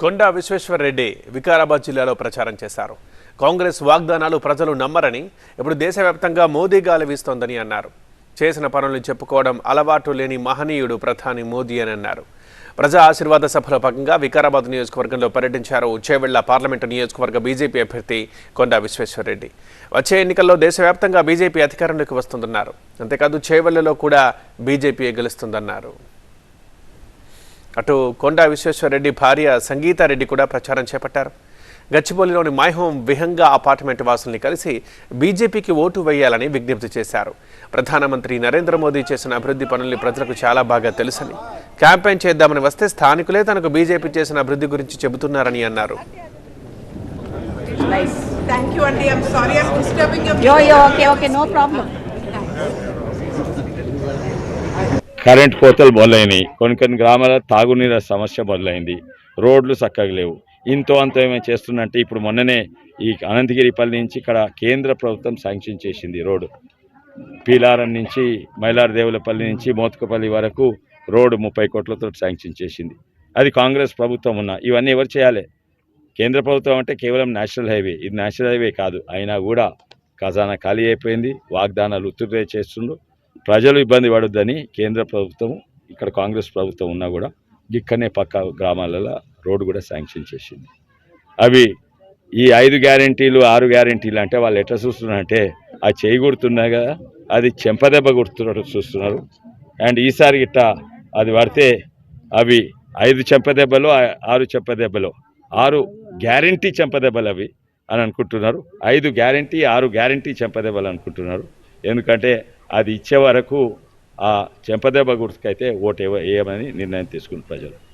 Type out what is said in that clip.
కొండా విశ్వేశ్వరరెడ్డి వికారాబాద్ జిల్లాలో ప్రచారం చేశారు. కాంగ్రెస్ వాగ్దానాలు ప్రజలు నమ్మరని ఇప్పుడు దేశవ్యాప్తంగా మోదీ గాలి వీస్తోందని అన్నారు. చేసిన పనులను చెప్పుకోవడం అలవాటు లేని మహనీయుడు ప్రధాని మోదీ అని అన్నారు. ప్రజా ఆశీర్వాద సభలో భాగంగా వికారాబాద్ నియోజకవర్గంలో పర్యటించారు చేవెళ్ళ పార్లమెంటు నియోజకవర్గ బీజేపీ అభ్యర్థి కొండా విశ్వేశ్వరరెడ్డి వచ్చే ఎన్నికల్లో దేశవ్యాప్తంగా బీజేపీ అధికారంలోకి వస్తుందన్నారు. అంతేకాదు చేవెళ్ళలో కూడా బీజేపీ గెలుస్తుందన్నారు. అటు కొండా విశ్వేశ్వరరెడ్డి భార్య సంగీతారెడ్డి కూడా ప్రచారం చేపట్టారు గచ్చిబౌలిలోని మై హోమ్ విహంగా అపార్ట్మెంట్ వాసుల్ని కలిసి బీజేపీకి ఓటు వేయాలని విజ్ఞప్తి చేశారు ప్రధానమంత్రి నరేంద్ర మోదీ చేసిన అభివృద్ధి పనుల్ని ప్రజలకు చాలా బాగా తెలుసని క్యాంపెయిన్ చేద్దామని వస్తే స్థానికులే తనకు బీజేపీ చేసిన అభివృద్ధి గురించి చెబుతున్నారని అన్నారు Nice. Thank you, Andy. I'm sorry I'm disturbing your Yo, yo, okay, okay, no problem. Current కోతలు మొదలైనవి కొన్ని కొన్ని గ్రామాల తాగునీరు సమస్య మొదలైంది. రోడ్లు చక్కగా లేవు. ఇంతో అంత ఏమైనా చేస్తున్నట్టే ఇప్పుడు మొన్ననే ఈ అనంతగిరిపల్లి నుంచి ఇక్కడ కేంద్ర ప్రభుత్వం శాంక్షన్ చేసింది రోడ్డు. పీలారం నుంచి మైలారదేవులపల్లి నుంచి మోతకపల్లి వరకు రోడ్డు ముప్పై కోట్లతో శాంక్షన్ చేసింది. అది కాంగ్రెస్ ప్రభుత్వం ఉన్న ఇవన్నీ ఎవరు చేయాలి? కేంద్ర ప్రభుత్వం అంటే కేవలం నేషనల్ హైవే. ఇది నేషనల్ హైవే కాదు. అయినా కూడా ఖజానా ఖాళీ అయిపోయింది. వాగ్దానాలు ఉత్తుర్రే చేస్తుండ్రు. ప్రజలు ఇబ్బంది పడొద్దని కేంద్ర ప్రభుత్వం ఇక్కడ కాంగ్రెస్ ప్రభుత్వం ఉన్నా కూడా ఇక్కడనే పక్క గ్రామాలలో రోడ్డు కూడా శాంక్షన్ చేసింది. అవి ఈ ఐదు గ్యారెంటీలు ఆరు గ్యారెంటీలు అంటే వాళ్ళు ఎట్లా చూస్తున్నారంటే ఆ చేయి గుర్తున్నాయి కదా అది చెంపదెబ్బ గుర్తున్నట్టు చూస్తున్నారు. అండ్ ఈసారి గిట్ట అది పడితే అవి ఐదు చెంపదెబ్బలు ఆరు చెంపదెబ్బలు ఆరు గ్యారెంటీ చెంపదెబ్బలు అవి అని అనుకుంటున్నారు. ఐదు గ్యారెంటీ ఆరు గ్యారెంటీ చెంపదెబ్బలు అనుకుంటున్నారు. ఎందుకంటే అది ఇచ్చే వరకు ఆ చెంపదెబ్బ గుర్తుకైతే ఓటు వేయమని నిర్ణయం తీసుకున్న ప్రజలు.